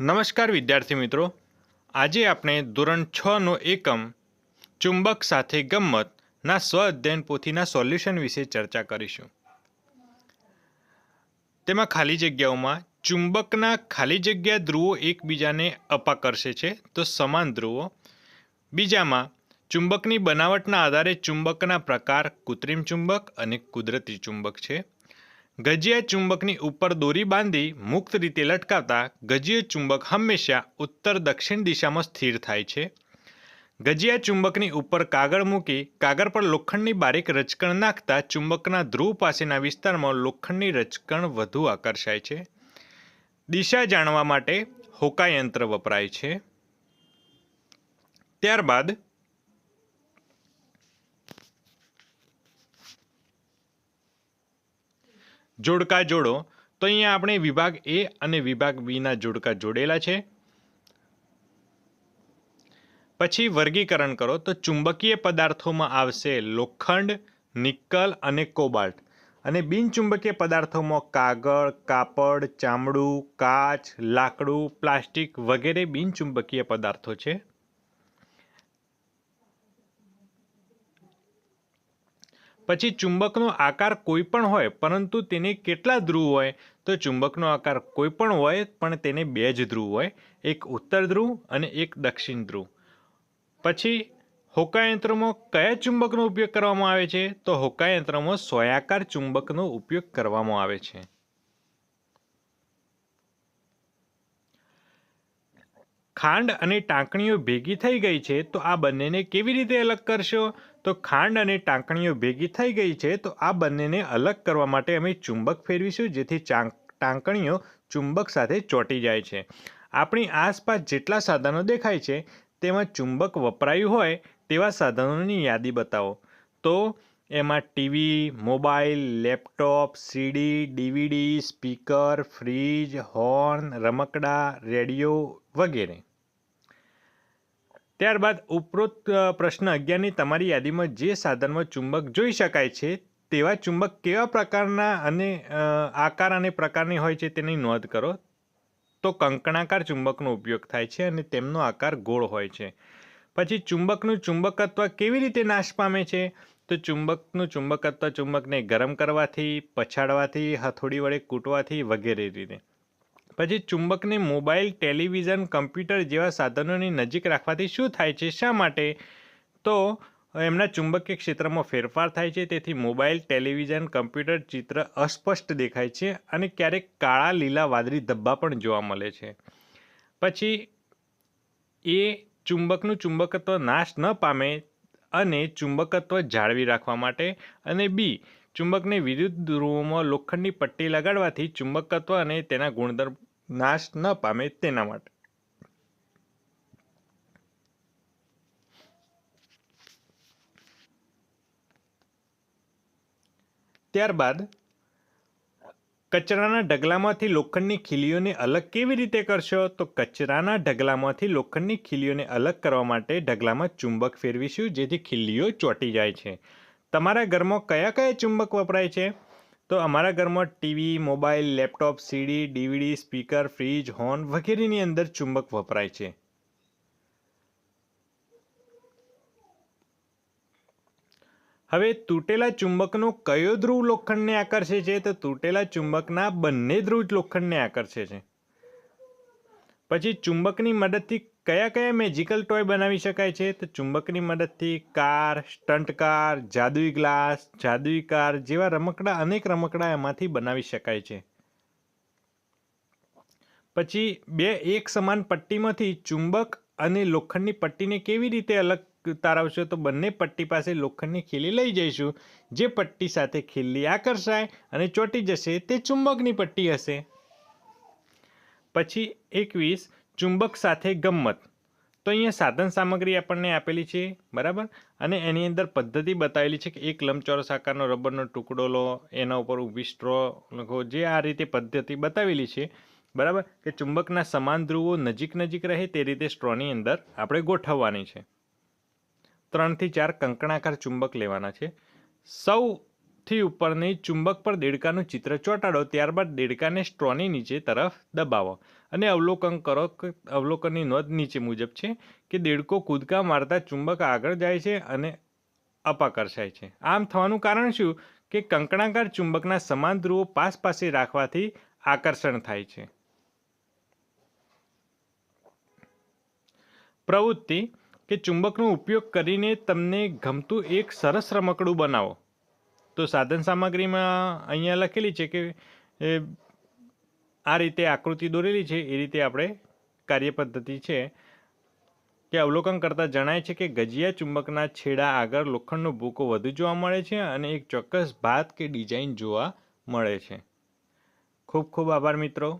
નમસ્કાર વિદ્યાર્થી મિત્રો. આજે આપણે ધોરણ છનો એકમ ચુંબક સાથે ગમ્મતના સ્વ અધ્યયન પોથીના સોલ્યુશન વિશે ચર્ચા કરીશું. તેમાં ખાલી જગ્યાઓમાં ચુંબકના ખાલી જગ્યા ધ્રુવો એકબીજાને અપાકર્ષે છે તો સમાન ધ્રુવો. બીજામાં ચુંબકની બનાવટના આધારે ચુંબકના પ્રકાર કૃત્રિમ ચુંબક અને કુદરતી ચુંબક છે. ગજિયા ચુંબકની ઉપર દોરી બાંધી મુક્ત રીતે લટકાવતા ગજિય ચુંબક હંમેશા ઉત્તર દક્ષિણ દિશામાં સ્થિર થાય છે. ગજિયા ચુંબકની ઉપર કાગળ મૂકી કાગળ પર લોખંડની બારીક રચકણ નાખતા ચુંબકના ધ્રુવ પાસેના વિસ્તારમાં લોખંડની રચકણ વધુ આકર્ષાય છે. દિશા જાણવા માટે હોકાયંત્ર વપરાય છે. ત્યારબાદ જોડકા જોડો, તો અહીંયા આપણે વિભાગ એ અને વિભાગ બીના જોડકા જોડેલા છે. પછી વર્ગીકરણ કરો, તો ચુંબકીય પદાર્થોમાં આવશે લોખંડ નિકલ અને કોબાલ્ટ. અને બિનચુંબકીય પદાર્થોમાં કાગળ, કાપડ, ચામડું, કાચ, લાકડું, પ્લાસ્ટિક વગેરે બિનચુંબકીય પદાર્થો છે. પછી ચુંબકનો આકાર કોઈ પણ હોય, પરંતુ તેને કેટલા ધ્રુવ હોય? તો ચુંબકનો આકાર કોઈ પણ હોય, પણ તેને બે જ ધ્રુવ હોય. એક ઉત્તર ધ્રુવ અને એક દક્ષિણ ધ્રુવ. પછી હોકાયંત્રમાં કયા ચુંબકનો ઉપયોગ કરવામાં આવે છે? તો હોકાયંત્રમાં સોયાકાર ચુંબકનો ઉપયોગ કરવામાં આવે છે. ખાંડ અને ટાંકણીઓ ભેગી થઈ ગઈ છે, તો આ બંનેને કેવી રીતે અલગ કરશો? તો ખાંડ અને ટાંકણીઓ ભેગી થઈ ગઈ છે, તો આ બંનેને અલગ કરવા માટે અમે ચુંબક ફેરવીશું, જેથી ટાંકણીઓ ચુંબક સાથે ચોંટી જાય છે. આપણી આસપાસ જેટલા સાધનો દેખાય છે, તેમાં ચુંબક વપરાયું હોય, તેવા સાધનોની યાદી બતાવો. તો એમાં TV, mobile, laptop, CD, DVD, speaker, fridge, horn, રમકડા, રેડિયો વગેરે. ત્યારબાદ ઉપરોક્ત પ્રશ્ન અગિયારની તમારી યાદીમાં જે સાધનમાં ચુંબક જોઈ શકાય છે, તેવા ચુંબક કેવા પ્રકારના અને આકાર અને પ્રકારની હોય છે તેની નોંધ કરો. તો કંકણાકાર ચુંબકનો ઉપયોગ થાય છે અને તેમનો આકાર ગોળ હોય છે. પછી ચુંબકનું ચુંબકત્વ કેવી રીતે નાશ પામે છે? તો ચુંબકનું ચુંબકત્વ ચુંબકને ગરમ કરવાથી, પછાડવાથી, હથોડી વડે કૂટવાથી વગેરે રીતે. પછી ચુંબકને મોબાઈલ, ટેલિવિઝન, કમ્પ્યુટર જેવા સાધનોની નજીક રાખવાથી શું થાય છે? શા માટે? તો એમના ચુંબકીય ક્ષેત્રમાં ફેરફાર થાય છે, તેથી મોબાઈલ, ટેલિવિઝન, કમ્પ્યુટર ચિત્ર અસ્પષ્ટ દેખાય છે અને ક્યારેક કાળા લીલા વાદળી ધબ્બા પણ જોવા મળે છે. પછી એ ચુંબકનું ચુંબકત્વ નાશ ન પામે અને ચુંબકત્વ જાળવી રાખવા માટે અને બી ચુંબકને વિદ્યુત ધ્રુવોમાં લોખંડની પટ્ટી લગાડવાથી ચુંબકત્વ અને તેના ગુણધર્મ નાશ ન પામે તેના માટે. ત્યારબાદ કચરાના ઢગલામાંથી લોખંડની ખીલીઓને અલગ કેવી રીતે કરશો? તો કચરાના ઢગલામાંથી લોખંડની ખીલીઓને અલગ કરવા માટે ઢગલામાં ચુંબક ફેરવીશું, જેથી ખીલીઓ ચોંટી જાય છે. તમારા ઘરમાં કયા કયા ચુંબક વપરાય છે? તો અમારા ઘરમાં TV, mobile, laptop, CD, DVD, speaker, fridge, horn વગેરેની અંદર ચુંબક વપરાય છે. હવે તૂટેલા ચુંબકનો કયો ધ્રુવ લોખંડને આકર્ષે છે? તો તૂટેલા ચુંબકના બંને ધ્રુવ લોખંડને આકર્ષે છે. પછી ચુંબકની મદદથી કયા કયા મેજિકલ ટોય બનાવી શકાય છે? તો ચુંબકની મદદથી કાર સ્ટન્ટ કાર જાદુઈ ગ્લાસ જાદુઈ કાર જેવા રમકડા, અનેક રમકડા એમાંથી બનાવી શકાય છે. પછી બે એક સમાન પટ્ટીમાંથી ચુંબક અને લોખંડની પટ્ટીને કેવી રીતે અલગ તારવશો? તો બંને પટ્ટી પાસે લોખંડની ખીલી લઈ જઈશું. જે પટ્ટી સાથે ખીલી આકર્ષાય અને ચોંટી જશે, તે ચુંબકની પટ્ટી હશે. પછી એકવીસ ચુંબક સાથે ગમ્મત. તો અહીંયા સાધન સામગ્રી આપણને આપેલી છે, બરાબર? અને એની અંદર પદ્ધતિ બતાવેલી છે કે એક લંબચોરસ આકારનો રબરનો ટુકડો લો, એના ઉપર ઊભી સ્ટ્રો લખો, જે આ રીતે પદ્ધતિ બતાવેલી છે, બરાબર? કે ચુંબકના સમાન ધ્રુવો નજીક નજીક રહે તે રીતે સ્ટ્રોની અંદર આપણે ગોઠવવાની છે. ત્રણથી ચાર કંકણાકાર ચુંબક લેવાના છે. સૌ સૌથી ઉપરની ચુંબક પર દેડકાનું ચિત્ર ચોંટાડો, ત્યારબાદ દેડકાને સ્ટ્રોની નીચે તરફ દબાવો અને અવલોકન કરો અવલોકનની નોંધ નીચે મુજબ છે કે દેડકો કૂદકા મારતા ચુંબક આગળ જાય છે અને અપાકર્ષાય છે. આમ થવાનું કારણ શું? કે કંકણાકાર ચુંબકના સમાન ધ્રુવો પાસ પાસે રાખવાથી આકર્ષણ થાય છે. પ્રવૃત્તિ કે ચુંબકનો ઉપયોગ કરીને તમને ગમતું એક સરસ રમકડું બનાવો. તો સાધન સામગ્રીમાં અહીંયા લખેલી છે કે આ રીતે આકૃતિ દોરેલી છે, એ રીતે આપણે કાર્યપદ્ધતિ છે કે અવલોકન કરતાં જણાય છે કે ગજિયા ચુંબકના છેડા આગળ લોખંડનો ભૂકો વધુ જોવા મળે છે અને એક ચોક્કસ ભાત કે ડિઝાઇન જોવા મળે છે. ખૂબ ખૂબ આભાર મિત્રો.